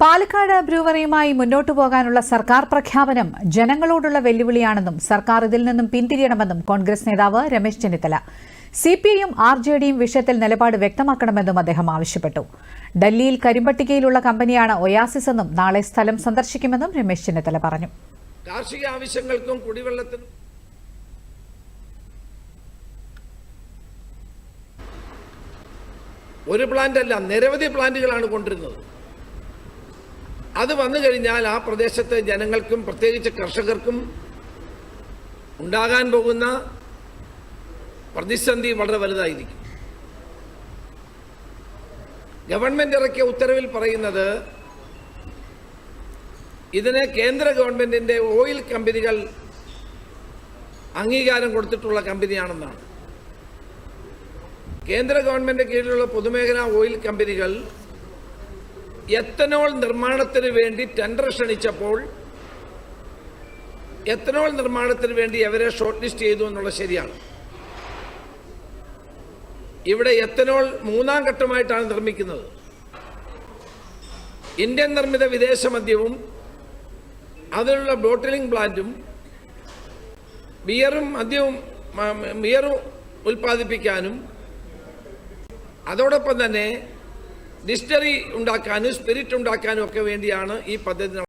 പാലക്കാട് ബ്രൂവറിയുമായി മുന്നോട്ടു പോകാനുള്ള സർക്കാർ പ്രഖ്യാപനം ജനങ്ങളോടുള്ള വെല്ലുവിളിയാണെന്നും സർക്കാർ ഇതിൽ നിന്നും പിന്തിരിയണമെന്നും കോൺഗ്രസ് നേതാവ് രമേശ് ചെന്നിത്തല. സിപിഐയും ആർ ജെ ഡിയും വിഷയത്തിൽ നിലപാട് വ്യക്തമാക്കണമെന്നും അദ്ദേഹം ആവശ്യപ്പെട്ടു. ഡൽഹിയിൽ കരിമ്പട്ടികയിലുള്ള കമ്പനിയാണ് ഒയാസിസ് എന്നും നാളെ സ്ഥലം സന്ദർശിക്കുമെന്നും രമേശ് ചെന്നിത്തല പറഞ്ഞു. കാർഷിക ആവശ്യങ്ങൾക്കും കുടിവെള്ളത്തിനും ഒരു പ്ലാന്റ് അല്ല നിരവധി പ്ലാന്റുകളാണ് കൊണ്ടിരുന്നത്. അത് വന്നു കഴിഞ്ഞാൽ ആ പ്രദേശത്തെ ജനങ്ങൾക്കും പ്രത്യേകിച്ച് കർഷകർക്കും ഉണ്ടാകാൻ പോകുന്ന പ്രതിസന്ധി വളരെ വലുതായിരിക്കും. ഗവൺമെന്റ് ഇറക്കിയ ഉത്തരവിൽ പറയുന്നത് ഇതിന് കേന്ദ്ര ഗവൺമെന്റിന്റെ ഓയിൽ കമ്പനികൾ അംഗീകാരം കൊടുത്തിട്ടുള്ള കമ്പനിയാണെന്നാണ്. കേന്ദ്ര ഗവൺമെന്റ് കീഴിലുള്ള പൊതുമേഖലാ ഓയിൽ കമ്പനികൾ എത്തനോൾ നിർമ്മാണത്തിന് വേണ്ടി ടെൻഡർ ക്ഷണിച്ചപ്പോൾ എത്തനോൾ നിർമ്മാണത്തിന് വേണ്ടി അവരെ ഷോർട്ട് ലിസ്റ്റ് ചെയ്തു എന്നുള്ളത് ശരിയാണ്. ഇവിടെ എത്തനോൾ മൂന്നാം ഘട്ടമായിട്ടാണ് നിർമ്മിക്കുന്നത്. ഇന്ത്യൻ നിർമ്മിത വിദേശ മദ്യവും അതിലുള്ള ബോട്ടിലിംഗ് പ്ലാന്റും ബിയറും മദ്യവും ബിയറും ഉൽപ്പാദിപ്പിക്കാനും അതോടൊപ്പം തന്നെ ഡിസ്റ്ററി ഉണ്ടാക്കാനും സ്പിരിറ്റ് ഉണ്ടാക്കാനും ഒക്കെ വേണ്ടിയാണ് ഈ പദ്ധതി